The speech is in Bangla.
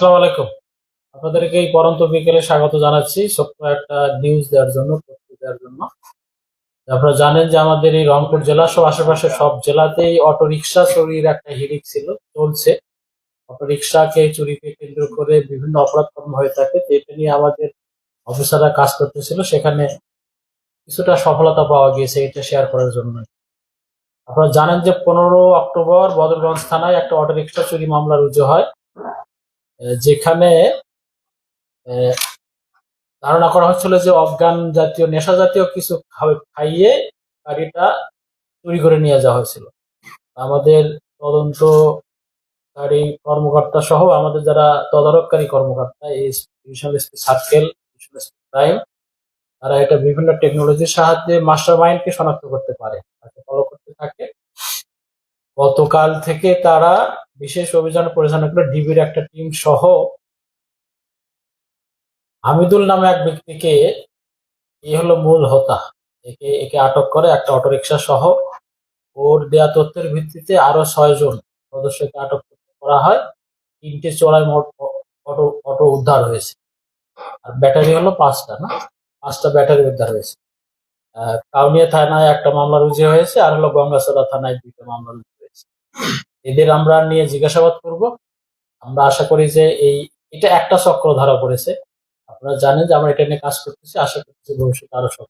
আসসালামু আলাইকুম। আপনাদেরকে এই পরন্ত বিকেলে স্বাগত জানাচ্ছি ছোট্ট একটা নিউজ দেওয়ার জন্য তথ্য দেওয়ার জন্য। আপনারা জানেন যে আমাদের এই রংপুর জেলা সহ আশেপাশে সব জেলাতেই অটো রিক্সা চুরির একটা হিড়িক ছিল, চলছে। অটো রিক্সাকে চুরিকে কেন্দ্র করে বিভিন্ন অপরাধ কর্ম হয়ে থাকে, তো এটা নিয়ে আমাদের অফিসাররা কাজ করতেছিল। সেখানে কিছুটা সফলতা পাওয়া গিয়েছে, এটা শেয়ার করার জন্য। আপনারা জানেন যে পনেরো অক্টোবর বদরগঞ্জ থানায় একটা অটো রিক্সা চুরি মামলা রুজু হয়। যেখানে ধারণা করা হচ্ছিল যে অজ্ঞান জাতীয়, নেশা জাতীয় কিছু খাইয়ে গাড়িটা চুরি করে নিয়ে যাওয়া হয়েছিল। আমাদের তদন্তকারী কর্মকর্তা সহ আমাদের যারা তদারককারী কর্মকর্তা, এই সার্কেল ক্রাইম তারা এটা বিভিন্ন টেকনোলজির সাহায্যে মাস্টার মাইন্ডকে শনাক্ত করতে পারে, তাকে ফলো করতে থাকে। গতকাল থেকে তারা বিশেষ অভিযান পরিচালনা করে ডিবির একটা টিম সহ হামিদুল নামে এক ব্যক্তিকে এই হলো মূল হোতা একে একে আটক করে একটা অটোরিকশা সহ। ওর দেয়া তথ্যের ভিত্তিতে আরও ছয় জন সদস্যকে আটক করা হয়। তিনটে চোরাই অটো অটো উদ্ধার হয়েছে। আর ব্যাটারি হলো পাঁচটা, না? পাঁচটা ব্যাটারি উদ্ধার হয়েছে। কাউনিয়া থানায় একটা মামলা রুজু হয়েছে, আর হলো গঙ্গাচড়া থানায় দুইটা মামলা রুজু হয়েছে। এদের আমরা নিয়ে জিজ্ঞাসাবাদ করব। আমরা আশা করি যে এই, এটা একটা চক্র ধরা পড়েছে আপনারা জানেন যে আমরা এটা নিয়ে কাজ করতেছি, আশা করতেছি ভবিষ্যতে আরও আসবে